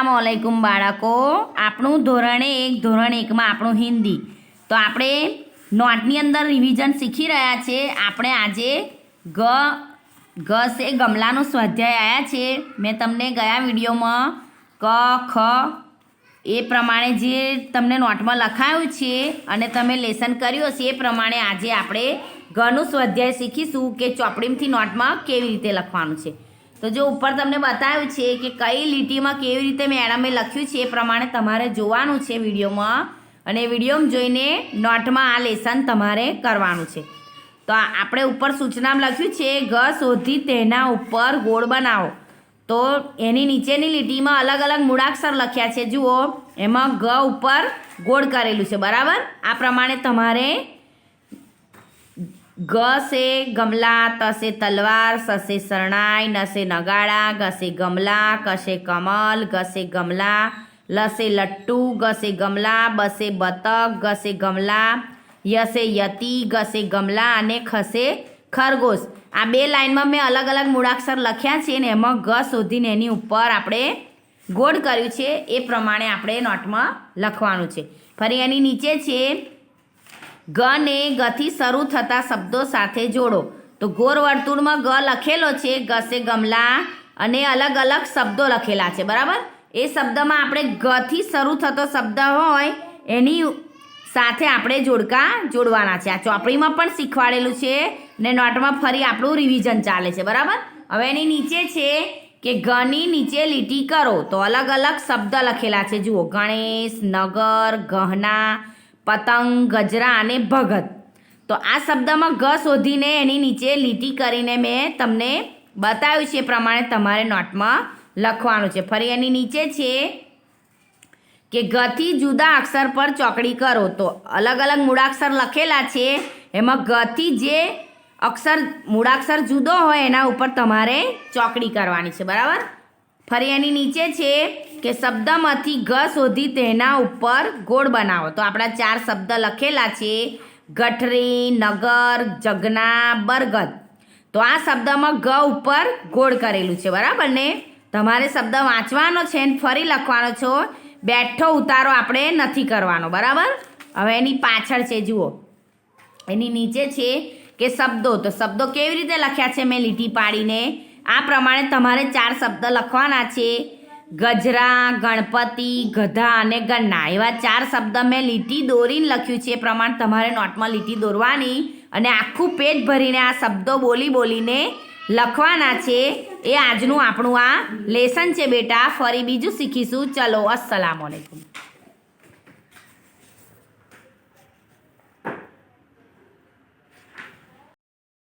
અસલામુઅલૈકુમ બાળકો. આપણું ધોરણ એક ધોરણ એકમાં આપણું હિન્દી. તો આપણે નોટની અંદર રિવિઝન શીખી રહ્યા છે. આપણે આજે ગ ગ સે ગમલાનો સ્વાધ્યાય આવ્યા છે. મેં તમને ગયા વિડીયોમાં ક, ખ એ પ્રમાણે જે તમને નોટમાં લખાયું છે અને તમે લેસન કર્યું હશે એ પ્રમાણે આજે આપણે ગનું સ્વાધ્યાય શીખીશું કે ચોપડીમાંથી નોટમાં કેવી રીતે લખવાનું છે. તો જો ઉપર તમને બતાવ્યું છે કે કઈ લીટીમાં કેવી રીતે મેડમે લખ્યું છે એ પ્રમાણે તમારે જોવાનું છે વિડીયોમાં. અને વિડીયોમાં જોઈને નોટમાં આ લેસન તમારે કરવાનું છે. તો આપણે ઉપર સૂચનામાં લખ્યું છે, ઘ શોધી તેના ઉપર ગોળ બનાવો. તો એની નીચેની લીટીમાં અલગ અલગ મૂળાક્ષર લખ્યા છે, જુઓ. એમાં ગ ઉપર ગોળ કરેલું છે, બરાબર? આ પ્રમાણે તમારે ગ સે ગમલા તસે તલવાર સસે શરણાઈ નસે નગાડા ઘસે ગમલા કશે કમલ ઘસે ગમલા લસે લટ્ટુ ઘસે ગમલા બસે બતક ઘસે ગમલા યસે યતિ ઘસે ગમલા અને ખસે ખરગોશ. આ બે લાઈનમાં મેં અલગ અલગ મૂળાક્ષર લખ્યા છે ને એમાં ગ શોધીને એની ઉપર આપણે ગોળ કર્યું છે. એ પ્રમાણે આપણે નોટમાં લખવાનું છે. ફરી એની નીચે છે. ગ ને ગથી શરૂ થતા શબ્દો સાથે જોડો. તો ગોર વર્તુળમાં ગ લખેલો છે ગસે ગમલા અને અલગ અલગ શબ્દો લખેલા છે, બરાબર? એ શબ્દમાં આપણે ગથી શરૂ થતો શબ્દ હોય, એની સાથે આપણે જોડકા જોડવાના છે. આ ચોપડીમાં પણ શીખવાડેલું છે ને નોટમાં ફરી આપણું રિવિઝન ચાલે છે, બરાબર? હવે એની નીચે છે કે ગની નીચે લીટી કરો. તો અલગ અલગ શબ્દ લખેલા છે. જુઓ, ગણેશ, નગર, ગહના પતંગ, ગજરા અને ભગત. તો આ શબ્દમાં ગ શોધીને એની નીચે લીટી કરીને મેં તમને બતાવ્યું છે એ પ્રમાણે તમારે નોટમાં લખવાનું છે. ફરી એની નીચે છે કે ગથી જુદા અક્ષર પર ચોકડી કરો. તો અલગ અલગ મૂળાક્ષર લખેલા છે. એમાં ગથી જે અક્ષર, મૂળાક્ષર જુદો હોય એના ઉપર તમારે ચોકડી કરવાની છે. બરાબર? ફરી એની નીચે છે કે શબ્દમાંથી ઘ શોધી તેના ઉપર ગોળ બનાવો. તો આપણા ચાર શબ્દ લખેલા છે, ગઠરી, નગર, જગના, બરગદ. તો આ શબ્દમાં ગ ઉપર ગોળ કરેલું છે, બરાબર ને? તમારે શબ્દ વાંચવાનો છે ને ફરી લખવાનો છો. બેઠો ઉતારો આપણે નથી કરવાનો, બરાબર? હવે એની પાછળ છે, જુઓ. એની નીચે છે કે શબ્દો. તો શબ્દો કેવી રીતે લખ્યા છે મેં લીટી પાડીને? આ પ્રમાણે તમારે ચાર શબ્દ લખવાના છે. ગજરા, ગણપતિ, ગધા અને ગન્ના. એવા ચાર શબ્દ મેં લીટી દોરીને લખ્યું છે. એ પ્રમાણે તમારે નોટમાં લીટી દોરવાની અને આખું પેટ ભરીને આ શબ્દો બોલી બોલીને લખવાના છે. એ આજનું આપણું આ લેસન છે બેટા. ફરી બીજું શીખીશું. ચલો અસલામ